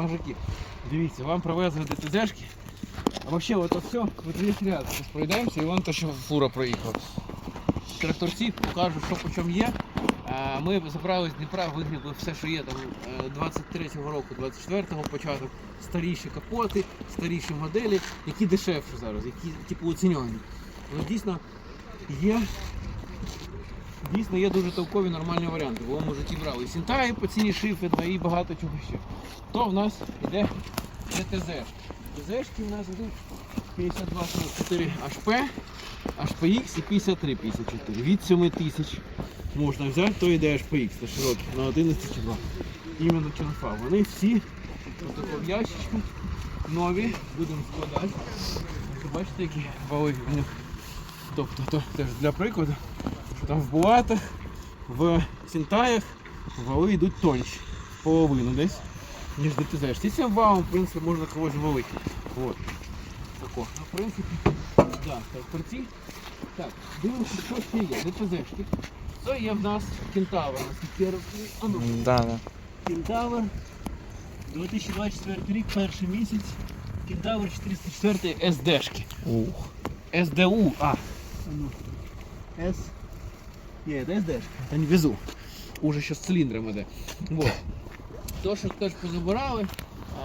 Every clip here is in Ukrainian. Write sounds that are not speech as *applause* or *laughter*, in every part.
мужики. Дивіться, вам привезли ДТЗшки. А вот это все, вот весь ряд. Зараз пройдемося і вон то, що фура проїхала. Тракторці покажуть, що по чому є. Ми забрали з Дніпра, вигрібли все, що є там е, 23-го року, 24-го початок, старіші капоти, старіші моделі, які дешевші зараз, які типу оцінені. Ну, дійсно є. Дійсно є дуже толкові нормальні варіанти. Бо ми вже ті брали. І Сінтаї по ціні шиферна і багато чого ще. То в нас йде ДТЗ. ДТЗшки в нас йдуть 5244 HP, HPX і 53 54. Від 7 тисяч можна взяти, то йде HPX на широкий, на 11 чи 2. Іменно черфа. Вони всі в ящичку нові, будемо складати. Бачите, які вали в них. Тобто то теж для прикладу, там в булатах, в сінтаях вали йдуть тонші, половину десь, ніж ДТЗ. Ці цим валом, в принципі, можна когось валити. От. Тако. Ну, в принципі, да, так, приці. Так, дивимося, що ще є. ДТЗшки. Це є в нас кентавр, наскільки розумію. А ну, Да, да. Кентавр. 2024 рік, перший місяць. Кентавр 404 СДшки. Ух. СДУ. А. Ну. Не, это СДшка. Это не везу. Уже ще з циліндром іде. Вот. То, що теж позабирали.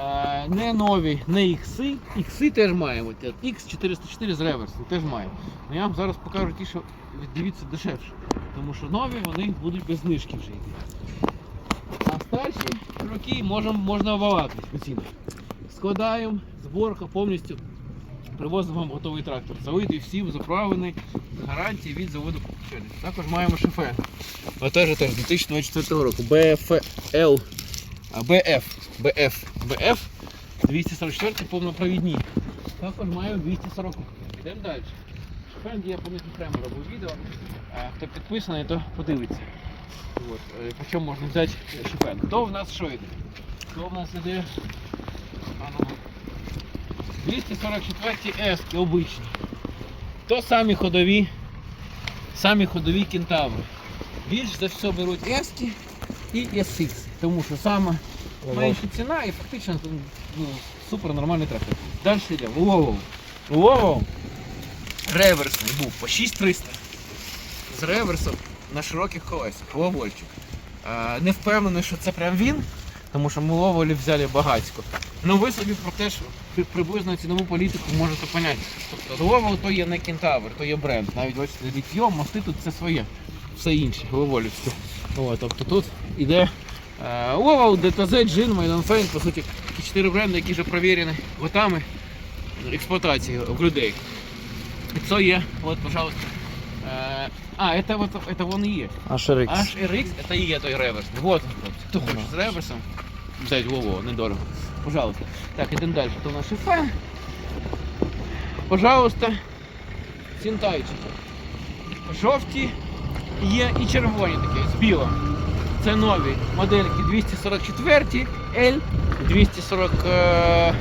е, Не нові, не ікси. Ікси теж маємо. От X404 з реверсом теж маємо. Ну я вам зараз покажу ті, що дивіться дешевше. Тому що нові вони будуть без знижки вже йти. А старші роки можна обвалати спеційно. Складаємо, зборка повністю. Привозимо вам готовий трактор. Залитий всім, заправлений, з гарантії від заводу Купчений. Також маємо шофе. Отеж теж 2024 року. BFL. А, BF. BF. BF 244 повнопровідні. Також маємо 240. Йдемо далі. Шофен я по них окремо робив відео. Хто підписаний, то подивиться. От. е, По чому можна взяти шофен. Хто в нас що йде? Хто в нас іде? А ну. 244 ески обичні. То самі ходові, самі ходові кентаври. Більш за все беруть ески і SX, тому що саме менша ціна і фактично ну, супер нормальний трактор. Далі йде Воловов. Воловов реверсний був по 6300 з реверсом на широких колесах. Ловольчик. Не впевнений, що це прям він, тому що ми ловолі взяли багатько. Ну ви собі про те, що при- приблизно цінову політику можете поняти. Тобто Ловол то є не кентавр, то є бренд. Навіть бачите, літьйом, мости тут це своє. Все інше, ловолівське. О, тобто тут іде е, Ловол, ДТЗ, Джин, Майданфейн, по суті, ті чотири бренди, які вже перевірені готами експлуатації в людей. І це є, от, пожалуйста. Е, а, это вот это вон и есть. HRX. HRX это и є той реверс. Вот он, хлопці. Хто хоче з реверсом? Взять Вову, недорого. Пожалуйста. Так, ідемо далі. То наш шифе. Пожалуйста. Сінтайчики. Жовті є і червоні такі, з білим. Це нові модельки 244 L, 240, е,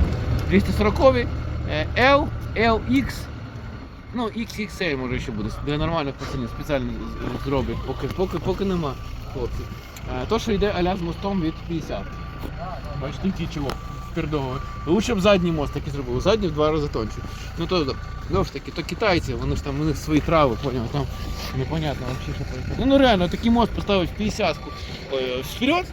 240 е, L, LX, ну XXL може ще буде, для нормальних пацанів спеціально зроблять, поки, поки, поки нема хлопці. Е, То, що йде аля з мостом від 50. Бачите, ті чого пердовує. Лучше б задній мост такий зробив, задній в два рази тонше. Ну то знову ж таки, то китайці, вони ж там у них свої трави, поняв, там непонятно вообще, що происходит. Ну реально, такий мост поставить в 50-ку е, вперед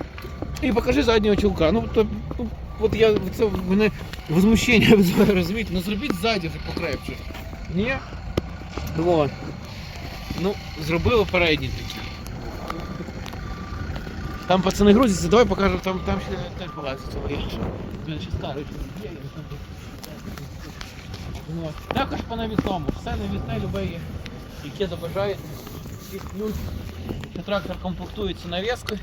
і покажи заднього чулка. Ну, то, ну от я це в мене возмущення *laughs* визиває, розумієте, ну зробіть ззаді вже покрепче. Ні? Вот. Ну, зробили передні такі. Там пацани грузяться, давай покажемо, там, там ще теж багато цього є. Він ще старий є. я. Також по навісному, все навісне любе є, яке забажаєте. Всіх плюс, що трактор комплектується навіскою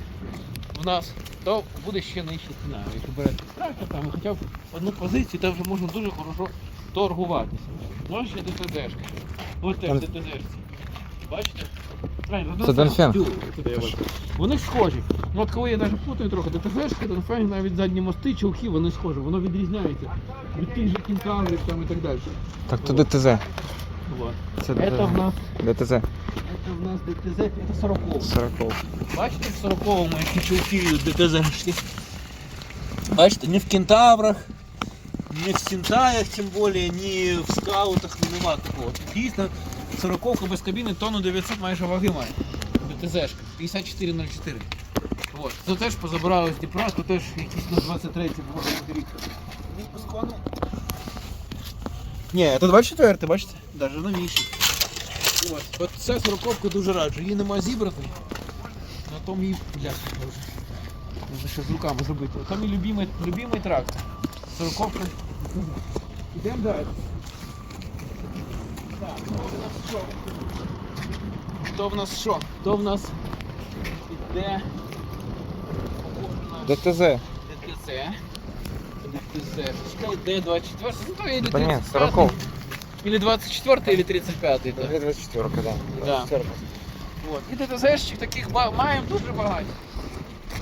в нас, то буде ще нижча ціна. Якщо берете трактор, там хоча б одну позицію, там вже можна дуже хорошо торгуватися. Ось ще ДТЗшка. Ось теж Там- Бачите? Правильно, Це бачу. Вони схожі. Ну, от коли я навіть путаю трохи, ДТЗшки, Донфен, навіть задні мости, чулки, вони схожі, воно відрізняється від тих же кінкаврів там і так далі. Так, то ДТЗ. Вот. Це Это в нас, ДТЗ. это в нас ДТЗ, это 40 40. Бачите, в 40-му які чулки ДТЗшки. Бачите, ні в кентаврах, ні в сінтаях, тим більше, ні в скаутах ну, нема такого. Тут Дійсно, сороковка без кабіни тонну 900 майже ваги має. ДТЗшка, 5404. От. Це теж позабирали з Дніпра, то теж якісь на 23 було рік. Ні, по складу. Ні, це 24, бачите? Даже новіший. От. От ця сороковка дуже раджу. Її нема зібрати. На тому її бляха може. Можна ще з руками зробити. Це мій любимий, любимий трактор. Сороковка. Ідемо далі. Так, то в нас що? То в нас що? То в нас іде. ДТЗ. ДТЗ. ДТЗ. Пускай йде 24. Ну то или Да ні, 35. 40. Или 24 или 35. Да. 24, да. Да. 24. От. І ДТЗшчих таких ба- маємо дуже багато.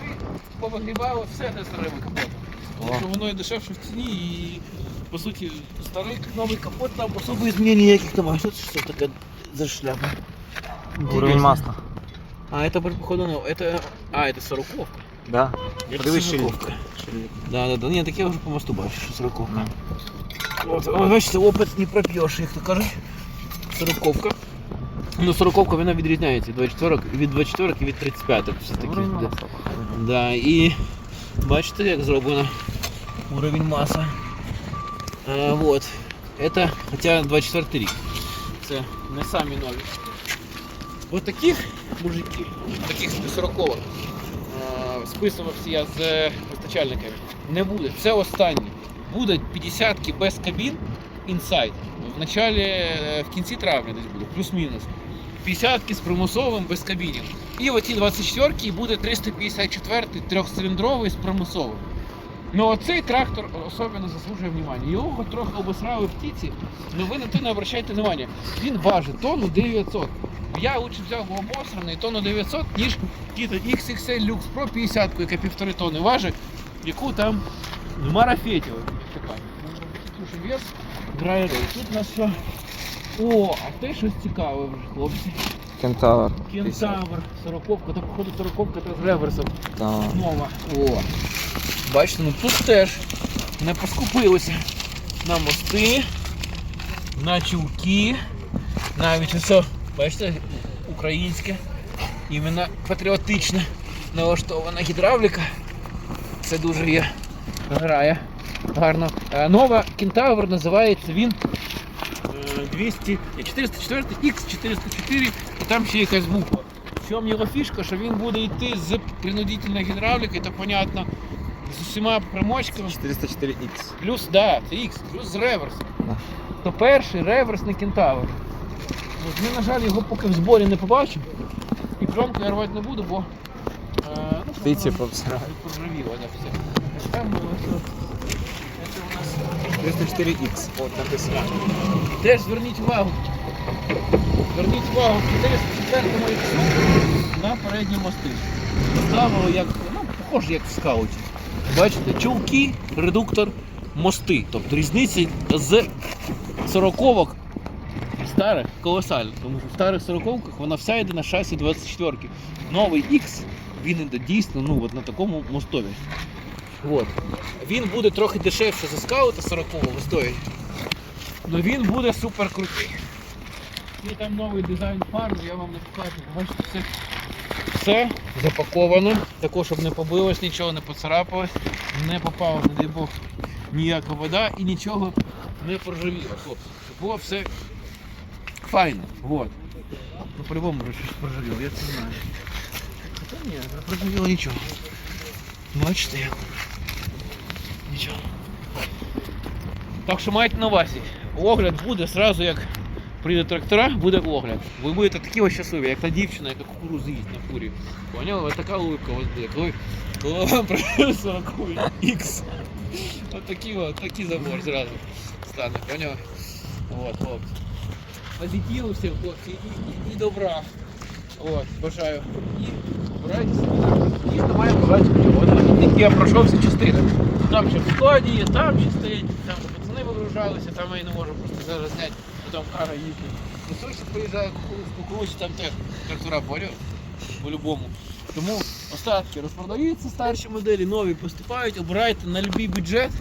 Ми повигрібали все для старими капотами. Тому О. що воно і дешевше в ціні і по суті старий новий капот там особо змін ніяких немає. Що це що таке за шляпа? Уровень масла. А, это походу, ну, это... А, это сороковка. Да. Подивись. Шильник. Да, да, да. Ні, так я вже по мосту бачу, що сороковка. Да. От, о, бачите, опит не проп'єш, як то кажуть. Сороковка. Ну, сороковка вона відрізняється від 24 від 24 і від 35 все-таки. Да. Да, і бачите, як зроблено уровень маса. А, вот. Это, хоча 24 рік. Це не самі нові. От таких мужиків, таких 40 списувався я з е, постачальниками. Не буде. Це останні. Будуть 50-ки без кабін інсайд. В началі, е, в кінці травня десь буде, плюс-мінус. 50-ки з примусовим без кабінів. І оті 24-ки буде 354-й трьохциліндровий з примусовим. Ну оцей трактор особливо заслужує внимання. Його трохи обосрали в птиці, але ви на те не обращайте внимання. Він важить тонну 900. Я лучше взяв би обосраний тонну 900, ніж XXL Lux Pro 50, яка півтори тонни важить, яку там марафетіли. Слушай, вес драйрей. Тут у нас що? О, а те щось цікаве вже, хлопці. Кентавр. Кентавр, сороковка, та походу сороковка та з реверсом. Да. Нова. О. Бачите, ну тут теж не поскупилися на мости, на чулки, навіть все, бачите, українське, іменно патріотичне налаштована гідравліка. Це дуже є грає гарно. Е, Нова кентавр називається він е, 200, 404 X404 і там ще якась буква. В чому його фішка, що він буде йти з принудительної гідравліки, то понятно, з усіма примочками. 404X. Плюс, да, це X, плюс з реверсом. То перший реверсний кентавр. От, Ми, на жаль, його поки в зборі не побачимо. І кромку я рвати не буду, бо е, ну, Птиці повсрали. проживіло. Чекаємо, це у нас 304X, от. Теж зверніть увагу. Зверніть увагу, в 404-му іксу на передньому мости. Ставили як, ну, похоже, як в скауті. Бачите, чулки, редуктор, мости. Тобто різниці з 40-ок старых колосально, тому що в старих сороковках вона вся йде на шасі 24 ки Новий X, він йде дійсно ну, от на такому мостові. От. Він буде трохи дешевше за скаута 40-го стоїть. але він буде супер крутий. І там новий дизайн фар, я вам не покажу. Бачите, все все запаковано, також щоб не побилось, нічого не поцарапалось, не попала, не дай Бог, ніяка вода і нічого не проживіло. Було все файно. Вот. Ну по-любому вже щось проржавіло, я це знаю. Хоча ні, не проржавіло нічого. Бачите як? Нічого. Так що майте на увазі. Огляд буде зразу, як прийде трактора, буде огляд. Ви будете такі ось щасливі, як та дівчина, яка кукурудзу їсть на фурі. Поняли? Ось така улыбка у вас буде. Коли, коли вам прийде 40 X. Ось такий, от, такий забор зразу стане, поняли? От, хлопці. Позитиву всім, хлопці, і, і, добра. От, бажаю. І збирайтеся. Дійсно має бажати. Тільки я пройшовся частини. Там ще в складі є, там ще стоять, там пацани вигружалися, там я не можу просто зараз зняти, бо там кара їхня. Ну точно приїжджає кукурудзі, там теж трактора поряд, по-любому. Тому Остатки розпродаються старші моделі, нові поступають, обирайте на будь-який бюджет.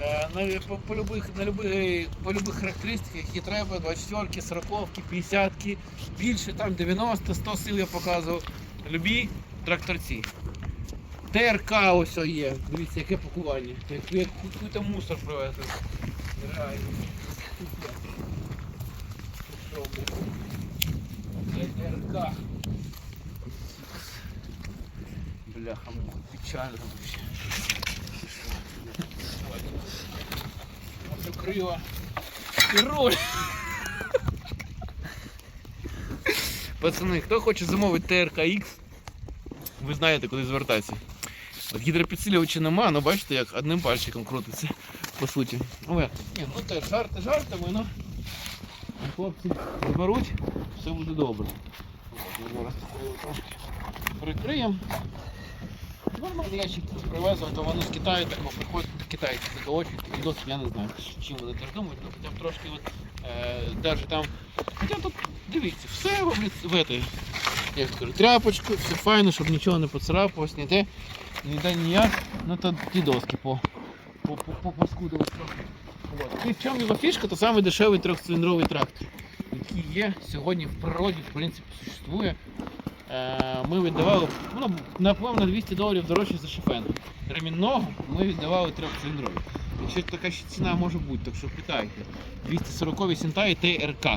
Е, На, по, по, любих, на любих, по любих характеристиках, які треба, 24, 40, 50, більше, там 90, 100 сил я показував. Любі тракторці. ТРК ось є. Дивіться, яке пакування. Як, там мусор привезли. Реально. ТРК. Бляха, печально вообще. Все криво. І руль. Пацани, хто хоче замовити ТРК-X, ви знаєте, куди звертатися. От гідропідсилювача нема, але бачите, як одним пальчиком крутиться, по суті. Але, ні, ну теж жарти жартами, ну. Хлопці зберуть, все буде добре. Зараз прикриємо. Нормальний ящик привезли, то воно з Китаю так приходить китайці заколочують, і досить я не знаю, чим вони теж думають, ну хоча б трошки от, е, даже там. Хоча тут дивіться, все в, в этой, як скажу, тряпочку, все файно, щоб нічого не поцарапалось, ніде, ніде ніяк. Ну то ті доски по, по, по, по трохи. І в чому його фішка, то саме дешевий трьохциліндровий трактор, який є сьогодні в природі, в принципі, существує. Е, Ми віддавали, ну, напевно, 200 доларів дорожче за шифен. Ремінного ми віддавали трьохциліндровий. Якщо така ще ціна може бути, так що питайте. 240 Сінтай ТРК.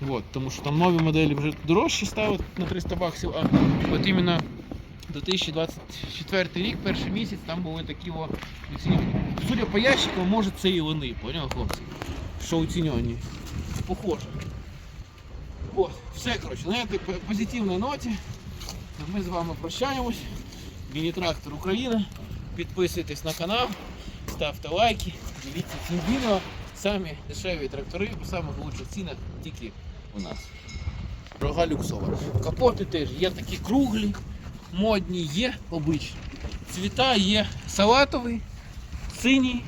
Вот, тому що там нові моделі вже дорожчі ставить на 300 баксів, а от іменно 2024 рік, перший місяць, там були такі о, оцінювані. Судя по ящикам, може це і вони, поняв, хлопці? Що оцінювані. Похоже. От, все, коротше, на по- позитивній ноті ми з вами прощаємось. Міні-трактор Україна. Підписуйтесь на канал, ставте лайки, дивіться ці відео. Самі дешеві трактори по самих лучших цінах тільки у нас. Рога люксова. Капоти теж є такі круглі, модні, є обичні. Цвіта є салатовий, синій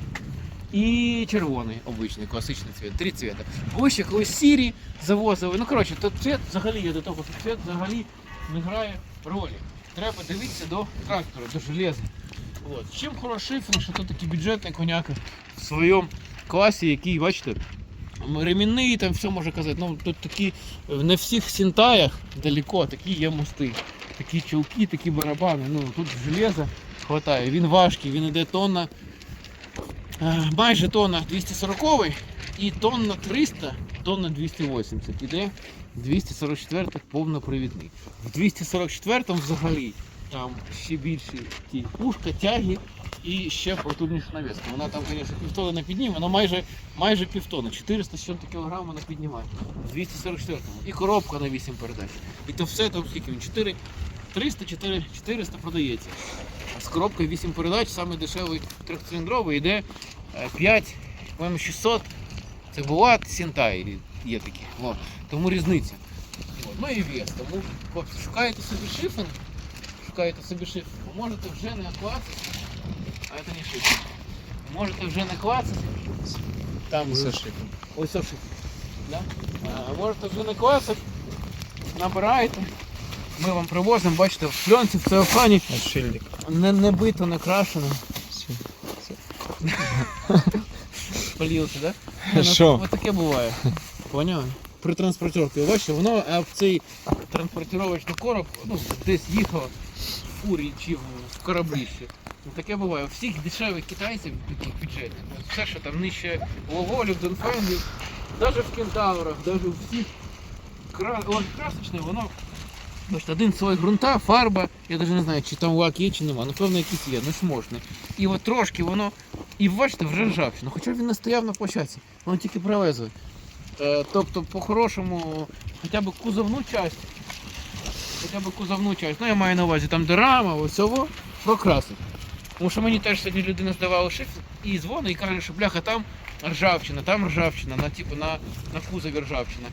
і червоний обичний, класичний цвіт. Три цвіта. Ось ще колись сірі завозили. Ну коротше, то цвіт взагалі я до того, що цвіт взагалі не грає ролі. Треба дивитися до трактора, до железа. От. Чим хороший шифр, що тут такий бюджетний коняка в своєму класі, який, бачите, ремінний там все може казати. Ну тут такі не всіх сінтаях далеко такі є мости. Такі чулки, такі барабани. Ну тут железа хватає. Він важкий, він іде тонна. Е, Майже тонна 240 і тонна 300, тонна 280. Іде 244 повнопривідний. В 244 взагалі там ще більші ті пушка, тяги і ще потужніша навіска. Вона там, звісно, півтони не підніме, вона майже, майже півтони, 400 з чим-то кілограм вона піднімає. В 244 І коробка на 8 передач. І то все там скільки він? 4, 300, 4, 400 продається. З коробкою 8 передач, саме дешевий трьохциліндровий, йде е, 5, по-моєму, 600. Це Булат, Сінтай є такі. О, тому різниця. От. Ну і вес. Тому, хлопці, шукаєте собі шифен, шукаєте собі шифен, ви можете вже не клацати, а це не шифен. Ви Можете вже не клацати. Там Це шифер. Ось це шифен. Да? А, можете вже не клацати, набираєте. Ми вам привозимо, бачите, в пленці, в целофані, Отшильник. не, не бито, не крашено. *laughs* Полівся, так? Да? Що? Ось таке буває. Поняв? При транспортировці. Бачите, воно а в цей транспортировочний короб ну, десь їхав в фурі чи в, в кораблі ще. Ну, таке буває. У всіх дешевих китайців таких бюджетних. от Все, що там нижче Логолів, Донфендів, навіть в кентаврах, навіть у всіх кра... От, красочне, воно. Бачите, один слой ґрунта, фарба, я навіть не знаю, чи там лак є, чи нема, напевно якийсь є, ну шмошний. І от трошки воно і бачите, вже ржавчина. Хоча він не стояв на площадці, воно тільки привезли. Е, тобто, по-хорошому, хоча б кузовну часть, хоча б кузовну часть, ну я маю на увазі там де рама, ось цього, прокрасити. Тому що мені теж сьогодні людина здавала шифр і дзвонить і каже, що бляха, там ржавчина, там ржавчина, на, типу, на, на кузові ржавчина.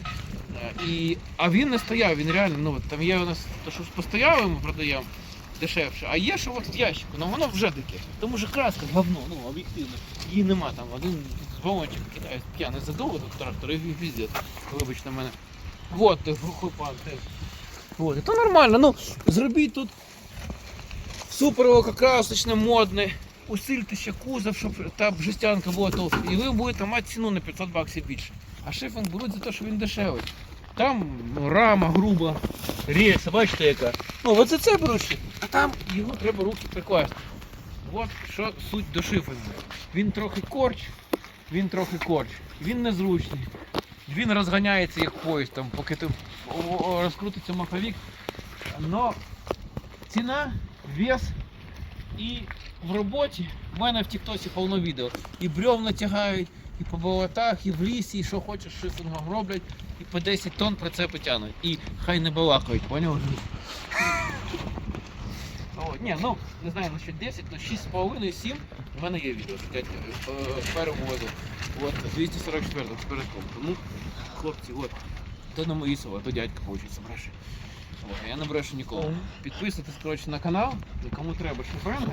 І, а він не стояв, він реально, ну от, там є у нас то, що постояли, ми продаємо дешевше, а є, що от в ящику, ну воно вже таке. Тому що краска говно, ну об'єктивно. Її нема там, один з кидає п'яний задовго до трактора і піздець. Вибачте мене. Вот, ти пан теж. Вот, то нормально, ну зробіть тут супер лакокрасочне, модне. Усильте ще кузов, щоб та жестянка була толста. І ви будете мати ціну на 500 баксів більше. А шифінг беруть за те, що він дешевий. Там рама груба, рельса, бачите яка. Ну, за це беруть а там його треба руки прикласти. От що суть до шифінгу. Він трохи корч, він трохи корч, він незручний. Він розганяється як поїзд, там, поки ти розкрутиться маховик. Но ціна, вес і в роботі в мене в Тіктосі повно відео. І бревна тягають, і по болотах, і в лісі, і що хочеш шифінгом роблять, по 10 тонн прицепи тягнуть. І хай не балакають, поняв? О, ні, ну не знаю насчет 10, то 6,5-7 в мене є відео. що е, перевозив. От 244 з передком. Тому, хлопці, от. То на мої слова, то дядька хоче бреше. Я не брешу ніколи. Підписуйтесь коротше, на канал, кому треба шифрами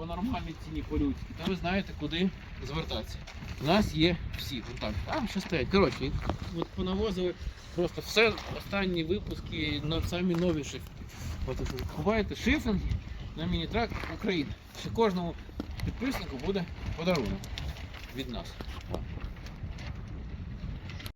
по нормальній ціні по-людськи, то ви знаєте, куди звертатися. У нас є всі. Отак. Там що стоять. Коротше, от понавозили просто все останні випуски, самі нові. От ви шифринги на міні-трак України. Ще кожному підписнику буде подарунок від нас.